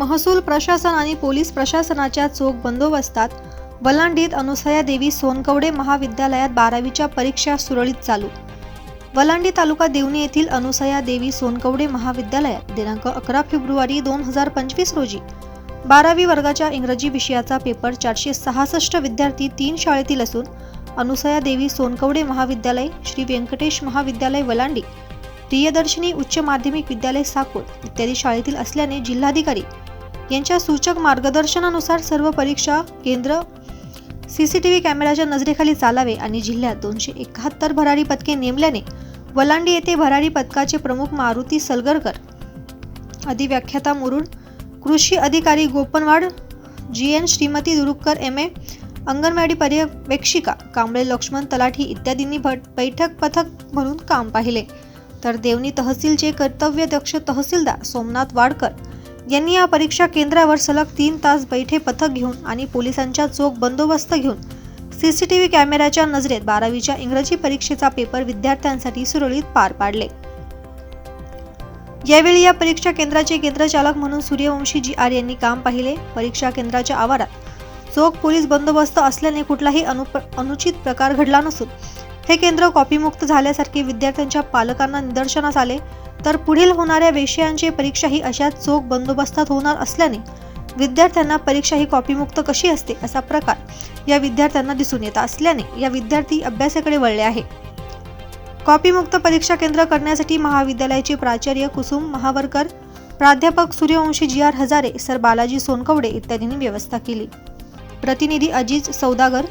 महसूल प्रशासन आणि पोलीस प्रशासनाच्या चोख बंदोबस्तात वलांडीत अनुसया देवी सोनकवडे महाविद्यालयात बारावीच्या परीक्षा सुरळीत चालू. वलांडी तालुका देवणी येथील अनुसया देवी सोनकवडे महाविद्यालयात दिनांक अकरा फेब्रुवारी दोन हजार पंचवीस रोजी बारावी वर्गाच्या इंग्रजी विषयाचा पेपर चारशे सहासष्ट विद्यार्थी तीन शाळेतील असून अनुसया देवी सोनकवडे महाविद्यालय श्री व्यंकटेश महाविद्यालय वलांडी प्रियदर्शिनी उच्च माध्यमिक विद्यालय साकोळ इत्यादी शाळेतील असल्याने जिल्हाधिकारी यांच्या सूचक मार्गदर्शनानुसार सर्व परीक्षा केंद्र सी सी टी व्ही कॅमेऱ्याच्या नजरेखाली चालावे आणि जिल्ह्यात दोनशे एकाहत्तर भरारी पथके नेमल्याने वलांडी येथे भरारी पथकाचे प्रमुख मारुती सलगरकर अधिव्याख्याता मुरुड कृषी अधिकारी Gopanwad G N Shrimati Durukkar M A anganwadi पर्यवेक्षिका कांबळे लक्ष्मण तलाठी इत्यादींनी भट बैठक पथक म्हणून काम पाहिले. तर देवणी तहसीलचे कर्तव्यदक्ष तहसीलदार सोमनाथ वाडकर यांनी या परीक्षा केंद्रावर सलग तीन तास बैठे पथक घेऊन आणि पोलिसांच्या चोख बंदोबस्त घेऊन सीसीटीव्ही कॅमेऱ्याच्या नजरेत बारावीच्या इंग्रजी परीक्षेचा पेपर विद्यार्थ्यांसाठी सुरळीत पार पाडले. यावेळी या परीक्षा केंद्राचे केंद्रचालक म्हणून सूर्यवंशी जी आर यांनी काम पाहिले. परीक्षा केंद्राच्या आवारात चोख पोलीस बंदोबस्त असल्याने कुठलाही अनुचित प्रकार घडला नसून हे केंद्र कॉपीमुक्त झाल्यासारखे विद्यार्थ्यांच्या पालकांना निदर्शनास आले. तर पुढील होणाऱ्या विषयांची परीक्षा ही अशाच चोख बंदोबस्तात होणार असल्याने विद्यार्थ्यांना परीक्षा ही कॉपीमुक्त कशी असते असा प्रकार या विद्यार्थ्यांना दिसून येत असल्याने या विद्यार्थी अभ्यासाकडे वळले आहे कॉपीमुक्त परीक्षा केंद्र करण्यासाठी महाविद्यालयाचे प्राचार्य कुसुम महावरकर प्राध्यापक Suryavanshi G R Hazare sir Balaji Sonkawade इत्यादींनी व्यवस्था केली. प्रतिनिधी अजिज सौदागर